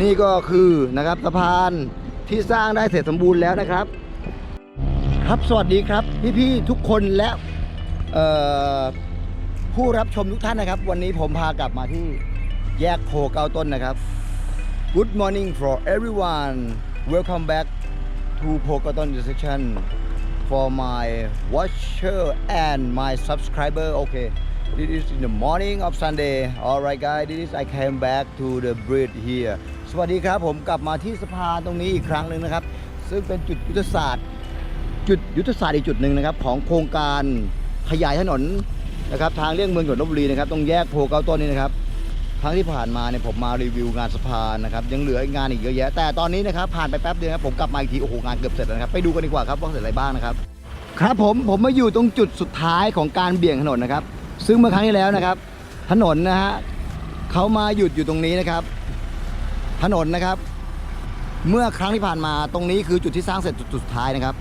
นี่ก็คือนะครับสะพานที่สร้างได้เสร็จสมบูรณ์แล้วนะครับ ครับสวัสดีครับ พี่ๆทุกคนและผู้รับชมทุกท่านนะครับ วันนี้ผมพากลับมาที่แยกโพเก้าต้นนะครับ Good morning for everyone welcome back to โพเก้าต้น section for my watcher and my subscriber okay this is in the morning of Sunday alright guys this is I came back to the bridge here สวัสดีครับผมกลับมาที่สะพานตรงนี้อีกครั้งหนึ่งนะครับ ซึ่งเป็นจุดยุทธศาสตร์ จุดยุทธศาสตร์อีกจุดหนึ่งนะครับ ของโครงการขยายถนนนะครับ ทางเลี่ยงเมืองจังหวัดลบบุรีนะครับตรงแยกโพเก้าต้นนี้นะครับครั้งที่ผ่านมาเนี่ยผมมารีวิวงานสะพานนะครับ ยังเหลืองานอีกเยอะแยะ แต่ตอนนี้นะครับผ่านไปแป๊บเดียวนะครับผมกลับมาอีกทีโอ้โหงานเกือบเสร็จแล้วนะครับไปดูกันดีกว่าครับว่าเสร็จอะไรบ้างนะครับ ครับผมผมมาอยู่ตรงจุดสุดท้ายของการเบี่ยงถนนนะครับ ซึ่งเมื่อครั้งที่แล้วนะครับ ถนนนะฮะเขามาหยุดอยู่ตรงนี้นะครับ ถนนนะครับ เมื่อครั้งที่ผ่านมาตรงนี้คือจุดที่สร้างเสร็จจุดสุดท้ายนะครับ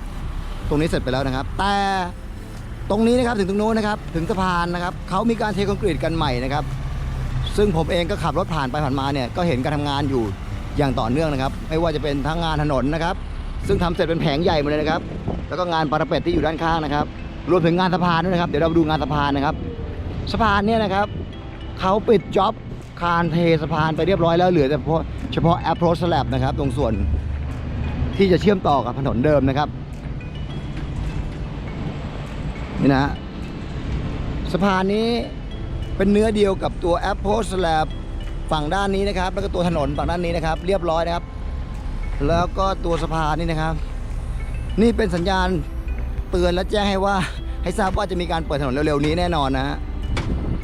ตรงนี้เสร็จไปแล้วนะครับ แต่ตรงนี้นะครับถึงตรงโน้นนะครับ ถึงสะพานนะครับเขามีการเทคอนกรีตกันใหม่นะครับ ซึ่งผมเองก็ขับรถผ่านไปผ่านมาเนี่ยก็เห็นการทำงานอยู่อย่างต่อเนื่องนะครับ ไม่ว่าจะเป็นทั้งงานถนนนะครับ ซึ่งทำเสร็จเป็นแผงใหญ่หมดเลยนะครับ แล้วก็งานปาระเป็ดที่อยู่ด้านข้างนะครับ รวมถึงงานสะพานด้วยนะครับ เดี๋ยวเราไปดูงานสะพานนะครับ สะพานเนี่ยนะครับเขาปิดจ็อบคานเทสะพานไปเรียบร้อยแล้วเหลือแต่เฉพาะเฉพาะ approach slab นะครับ ตรงส่วนที่จะเชื่อมต่อกับถนนเดิมนะครับ นี่นะฮะสะพานนี้เป็นเนื้อเดียวกับตัว approach slab ฝั่งด้านนี้นะครับ แล้วก็ตัวถนนฝั่งด้านนี้นะครับ เรียบร้อยนะครับ แล้วก็ตัวสะพานนี่นะครับ นี่เป็นสัญญาณเตือนและแจ้งให้ว่าให้ทราบว่าจะมีการเปิดถนนเร็วๆนี้แน่นอนนะฮะ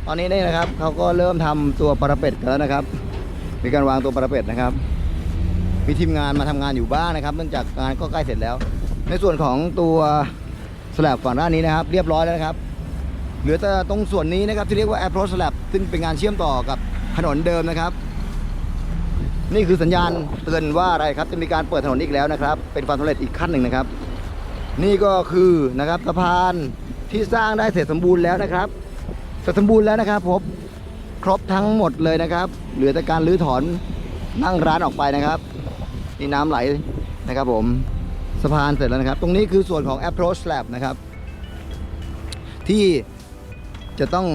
อนนี้นี่นะครับเขาก็เริ่มทำตัวปาระเป็ดกันแล้วนะครับ มีการวางตัวปาระเป็ดนะครับ มีทีมงานมาทำงานอยู่บ้างนะครับ เนื่องจากงานก็ใกล้เสร็จแล้ว ในส่วนของตัวสลับฝั่งด้านนี้นะครับ เรียบร้อยแล้วนะครับ เหลือแต่ตรงส่วนนี้นะครับที่เรียกว่า approach slab ซึ่งเป็นงานเชื่อมต่อกับถนนเดิมนะครับ นี่คือสัญญาณเตือนว่าอะไรครับ จะมีการเปิดถนนอีกแล้วนะครับ เป็นความสำเร็จอีกขั้นหนึ่งนะครับ นี่ก็คือนะครับสะพานที่สร้างได้เสร็จสมบูรณ์แล้วนะครับ เสร็จสมบูรณ์แล้วนะครับผมครบทั้งหมดเลยนะครับ เหลือแต่การรื้อถอนนั่งร้านออกไปนะครับนี่น้ำไหลนะครับ ผมสะพานเสร็จแล้วนะครับ ตรงนี้คือส่วนของ approach slab นะครับ ที่จะต้อง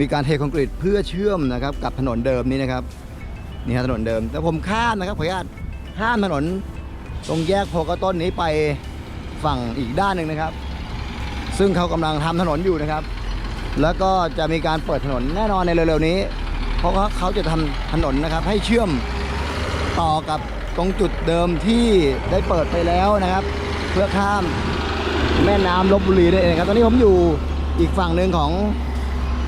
มีการเทคอนกรีตเพื่อเชื่อมนะครับ กับถนนเดิมนี้นะครับนี่ฮะถนนเดิม แต่ผมข้ามนะครับขออนุญาตข้ามถนนตรงแยกโพกระต้นนี้ไปฝั่งอีกด้านหนึ่งนะครับ ซึ่งเขากำลังทำถนนอยู่นะครับ แล้วก็จะมีการเปิดถนนแน่นอนในเร็วๆนี้ เพราะว่าเขาจะทำถนนนะครับ ให้เชื่อมต่อกับตรงจุดเดิมที่ได้เปิดไปแล้วนะครับ เพื่อข้ามแม่น้ำลบบุรีนั่นเองครับตอนนี้ผมอยู่อีกฝั่งหนึ่งของ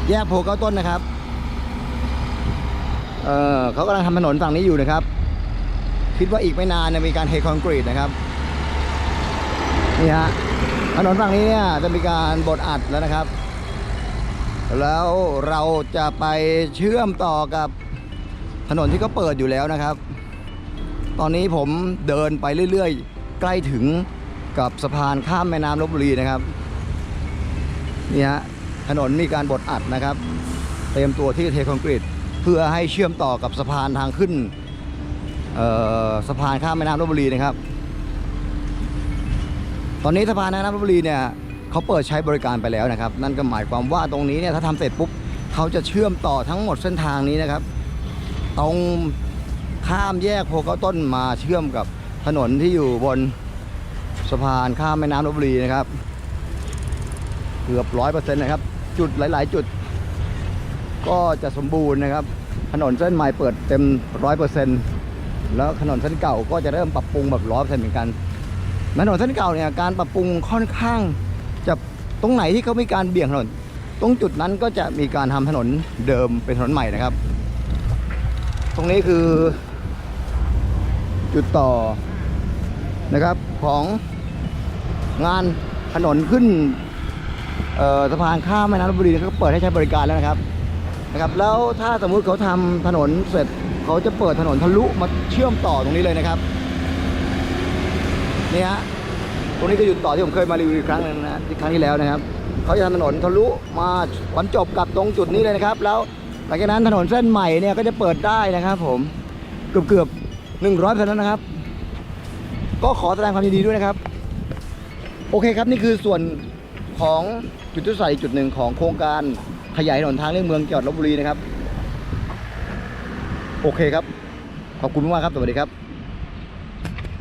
แยกโพเก้าต้นนะครับเออเขากำลังทำถนนฝั่งนี้อยู่นะครับ คิดว่าอีกไม่นานจะมีการเทคอนกรีตนะครับนี่ฮะถนนฝั่งนี้เนี่ยจะมีการบดอัดแล้วนะครับ แล้วเราจะไปเชื่อมต่อกับถนนที่เขาเปิดอยู่แล้วนะครับ ตอนนี้ผมเดินไปเรื่อยๆ ใกล้ถึงกับสะพานข้ามแม่น้ำลบบุรีนะครับนี่ฮะถนนมีการบดอัดนะครับ เตรียมตัวที่เทคอนกรีตเพื่อให้เชื่อมต่อกับสะพานทางขึ้นสะพานข้ามแม่น้ำลบบุรีนะครับ ตอนนี้สะพานแม่น้ำลบบุรีเนี่ย เขาเปิดใช้บริการไปแล้วนะครับ นั่นก็หมายความว่าตรงนี้เนี่ยถ้าทำเสร็จปุ๊บเขาจะเชื่อมต่อทั้งหมดเส้นทางนี้นะครับ ตรงข้ามแยกโพเก้าต้นมาเชื่อมกับถนนที่อยู่บนสะพานข้ามแม่น้ำลบบุรีนะครับเกือบร้อยเปอร์เซ็นต์นะครับ จุดหลาย ๆ จุด ก็จะสมบูรณ์นะครับ ถนนเส้นใหม่เปิดเต็มร้อยเปอร์เซ็นต์แล้วถนนเส้นเก่าก็จะเริ่มปรับปรุงแบบร้อยเปอร์เซ็นต์เหมือนกันถนนเส้นเก่าเนี่ยการปรับปรุงค่อนข้าง ตรงไหนที่เขามีการเบี่ยงถนน ตรงจุดนั้นก็จะมีการทำถนนเดิมเป็นถนนใหม่นะครับ ตรงนี้คือ จุดต่อนะครับของงานถนนขึ้นสะพานข้ามแม่น้ำลบุรีเขาเปิดให้ใช้บริการแล้วนะครับนะครับ แล้วถ้าสมมุติเขาทำถนนเสร็จเขาจะเปิดถนนทะลุมาเชื่อมต่อตรงนี้เลยนะครับนี่ฮะ ตรงนี้ก็อยู่ต่อที่ผมเคยมารีวิวอีกครั้งหนึงนะที่ครั้งที่แล้วนะครับเขาจะทำถนนทะลุมาบรรจบกับตรงจุดนี้เลยนะครับ แล้วหลังจากนั้นถนนเส้นใหม่เนี่ยก็จะเปิดได้นะครับ ผมเกือบเกือบหนึ่งร้อยเปอร์เซ็นต์นะครับ ก็ขอแสดงความยินดีด้วยนะครับ โอเคครับนี่คือส่วนของจุดทดสอบอีกจุดหนึ่งของโครงการขยายถนนทางเลี่ยงเมืองจังหวัดลบบุรีนะครับ โอเคครับ ขอบคุณมากครับ สวัสดีครับ